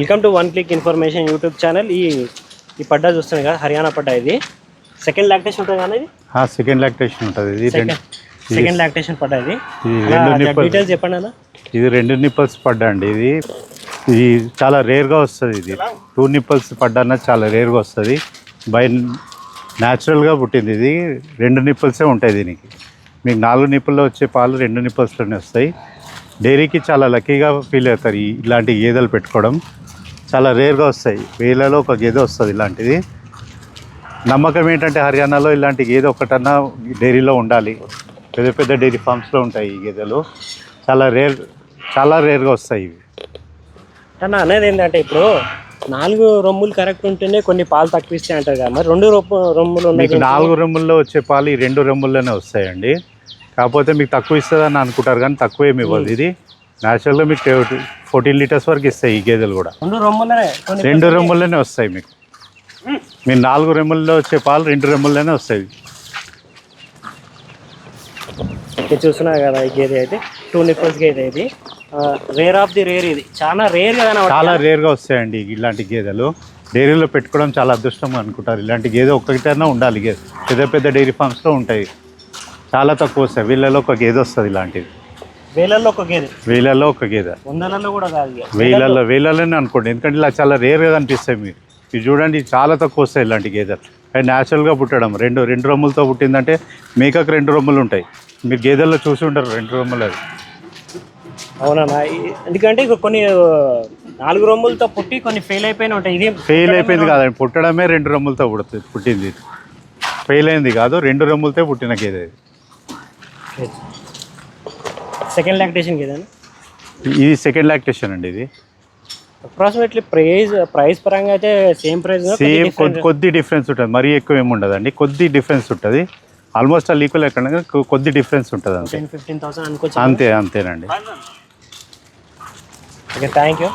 Welcome to one click information YouTube channel ఈ ఈ పడ్డా చూస్తుంది కదా హర్యానా పడ్డా ఇది. సెకండ్ లాక్టేషన్ ఉంటుంది కానీ ఇది? సెకండ్ లాక్టేషన్ ఉంటుంది. ఇది రెండు సెకండ్ లాక్టేషన్ పడ్డా ఇది. ఇది రెండు డీటెయిల్స్ చెప్పండి అన్న. ఇది రెండు నిప్పల్స్ పడ్డా అండి ఇది. ఇది చాలా రేర్గా వస్తుంది ఇది. టూ నిప్పల్స్ పడ్డా అన్నది చాలా రేర్గా వస్తుంది. బై న్యాచురల్గా పుట్టింది ఇది. రెండు నిప్పల్సే ఉంటాయి దీనికి. మీకు నాలుగు నిప్పుల్లో వచ్చే పాలు రెండు నిప్పల్స్లోనే వస్తాయి. డైరీకి చాలా లక్కీగా ఫీల్ అవుతారు ఈ ఇలాంటి గేదెలు పెట్టుకోవడం. చాలా రేర్గా వస్తాయి. వేలలో ఒక గేదె వస్తుంది ఇలాంటిది. నమ్మకం ఏంటంటే హర్యానాలో ఇలాంటి గేదె ఒకటన్నా డైరీలో ఉండాలి. పెద్ద పెద్ద డైరీ ఫార్మ్స్లో ఉంటాయి ఈ గేదెలు. చాలా రేర్ చాలా రేర్గా వస్తాయి ఇవి. అన్న అనేది ఏంటంటే ఇప్పుడు నాలుగు రొమ్ములు కరెక్ట్ ఉంటేనే కొన్ని పాలు తక్కువ ఇస్తాయి అంటారు కదా మరి. రెండు రొమ్ము రొమ్ములు ఉన్నాయి మీకు నాలుగు రొమ్ముల్లో వచ్చే పాలు ఈ రెండు రొమ్ముల్లోనే వస్తాయండి. కాకపోతే మీకు తక్కువ ఇస్తుందని అనుకుంటారు కానీ తక్కువ ఏమి ఇవ్వదు. ఇది న్యాచురల్గా మీకు ఫోర్టీన్ లీటర్స్ వరకు ఇస్తాయి ఈ గేదెలు కూడా. రెండు రొమ్ముల్లోనే వస్తాయి మీకు. మీరు నాలుగు రెమ్ముల్లో వచ్చే పాలు రెండు రెమ్ముల్లోనే వస్తాయి. ఇక్కడ చూస్తున్నారు కదా ఈ గేదె అయితే. టూ నిప్పల్స్ గేదె ఇది. రేర్ ఆఫ్ ది రేర్ ఇది. చాలా రేర్ కదా చాలా రేర్గా వస్తాయండి ఇలాంటి గేదెలు. డైరీలో పెట్టుకోవడం చాలా అదృష్టం అనుకుంటారు. ఇలాంటి గేదె ఒక్కటైనా ఉండాలి. గేదె పెద్ద పెద్ద డైరీ ఫార్మ్స్లో ఉంటాయి. చాలా తక్కువ వస్తాయి. వీళ్ళలో ఒక గేదె వస్తుంది ఇలాంటిది. వేలల్లో ఒక గేదె. వేలల్లో ఒక గేదె. వందలలో కూడా కాదు. వేలల్లో వేలలోనే అనుకోండి. ఎందుకంటే ఇలా చాలా రేర్గా కనిపిస్తాయి మీరు. ఇది చూడండి చాలా తక్కువ వస్తాయి ఇలాంటి గేదెలు. అది న్యాచురల్గా పుట్టడం. రెండు రెండు రొమ్ములతో పుట్టిందంటే మేకకు రెండు రొమ్ములు ఉంటాయి. మీరు గేదెల్లో చూసి ఉంటారు రెండు రొమ్ములు అది. అవునన్నా ఈ- ఎందుకంటే ఇక కొన్ని నాలుగు రొమ్ములతో పుట్టి కొన్ని ఫెయిల్ అయిపోయిన ఉంటాయి. ఇది ఫెయిల్ అయిపోయింది కాదండి. పుట్టడమే రెండు రొమ్ములతో పుడుతుంది పుట్టింది. ఫెయిల్ అయింది కాదు రెండు రొమ్ములతో పుట్టిన గేదె ఇది. సెకండ్ లాక్టేషన్ గేదె ఇది సెకండ్ లాక్టేషన్ అండి ఇది. అప్రాక్సిమేట్లీ ప్రైస్ ప్రైస్ పరంగా అయితే సేమ్ ప్రైస్ సేమ్ కొద్ది కొద్ది డిఫరెన్స్ ఉంటుంది. మరీ ఎక్కువ ఏమి ఉండదండి. కొద్ది డిఫరెన్స్ ఉంటుంది. ఆల్మోస్ట్ ఆ ఈక్వల్ ఎక్కడ కొద్ది డిఫరెన్స్ ఉంటుంది అంతే. టెన్ ఫిఫ్టీన్ థౌసండ్ అనుకోవచ్చు అంతే అంతేనండి. Okay thank you